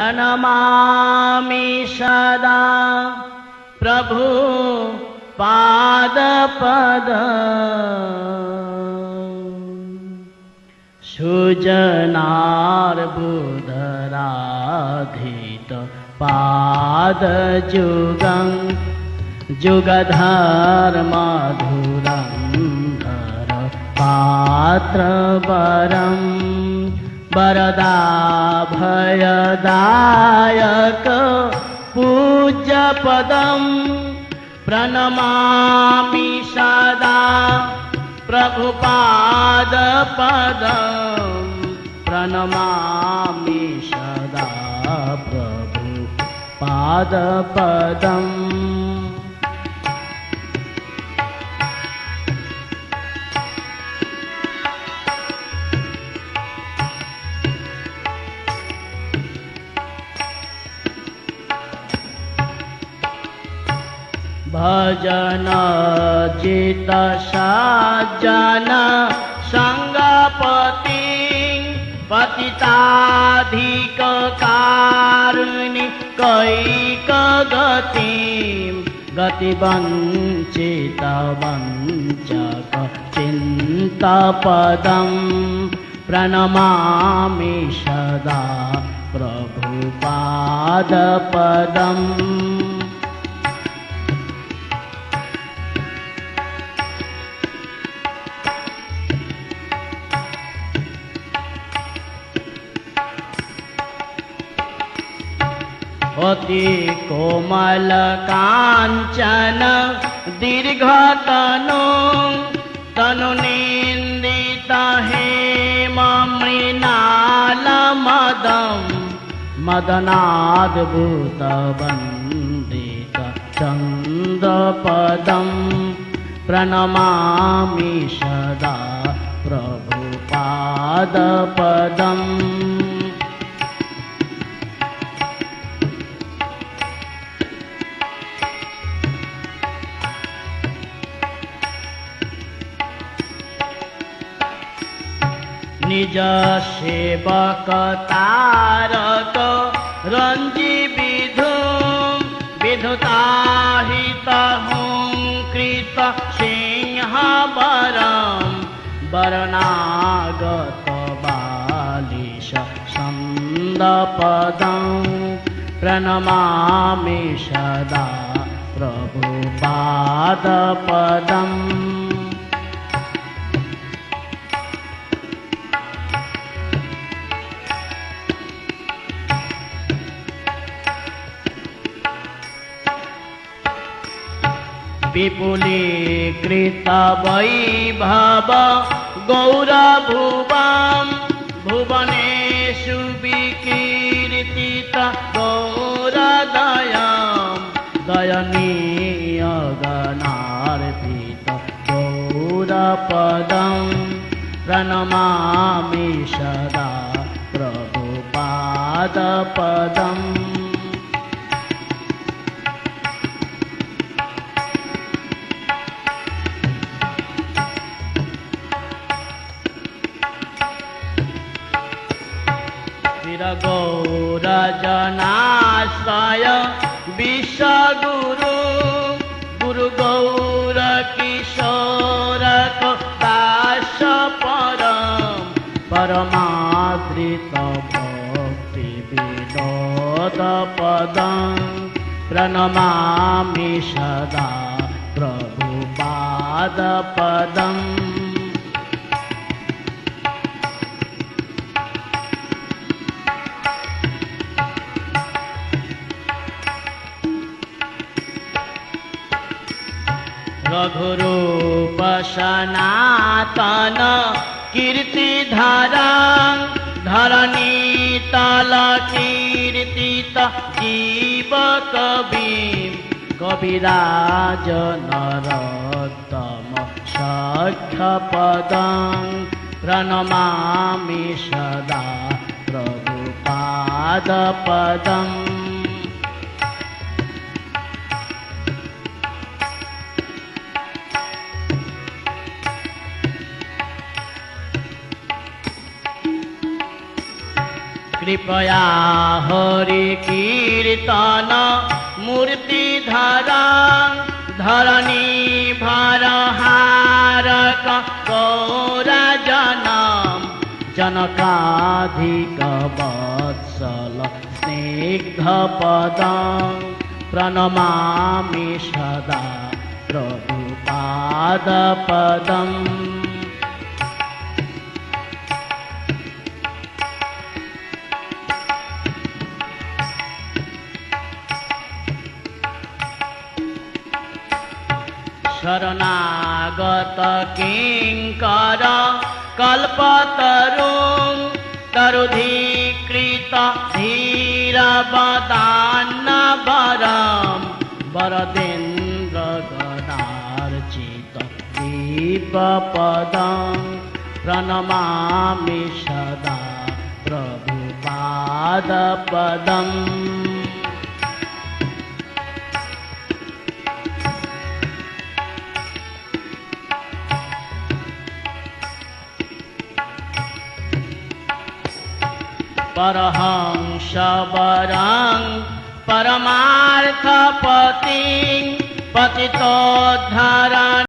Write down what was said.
प्रणमामि सदा प्रभु पादपद। सुजनार्बुदराधित पादजुगं जुगधर्मधुरं धर पात्रवरम् वरदाभयदायक पूज्यपदम् प्रणमामि सदा प्रभुपादपदम् प्रणमामि सदा प्रभु भजन चित सज्जन सङ्गपति पतिताधिक कारुणि कैक गतिं गतिवञ्चित वञ्चक चिन्तपदं प्रणमामि सदा प्रभुपादपदम् अति कोमल काञ्चन दीर्घतनु। तनु निन्दित हेममृणालमदं मदनाद्भुतवन्दित चन्दपदं प्रणमामि सदा प्रभुपादपदम् निज सेवक तारक रञ्जि विधु विधुताहित कृत सिंह वरं वरणागत बालिश सन्दपदं प्रणमामि सदा प्रभुपादपदम् विपुलीकृत वैभव गौरभुवां भुवनेषु विकीर्तित गौरदयां दयनीयगणार्पित गौरपदं प्रणमामि सदा प्रभुपादपदम् गुरु गौर किशोरक दास परम परमादृत भक्ति विनोद पदं प्रणमामि सदा प्रभुपादपदम् सनातन कीर्तिधारा धरणीतल कीर्तित जीव कवि कविराज नरोत्तम सख्यपदं प्रणमामि सदा प्रभुपादपदम् कृपया हरि कीर्तन मूर्तिधरा धरणी भारहारक गौरजनम् जनकाधिक वत्सल स्निग्धपदं प्रणमामि सदा प्रभुपादपदम् शरणागत किङ्कर कल्पतरुं तरुधीकृत धीरवदान्नवरं वरदेन्द्रगणार्चित दीपपदं प्रणमामि सदा प्रभुपादपदम् परहंसवरं परमार्थपतिं पतितोद्धरण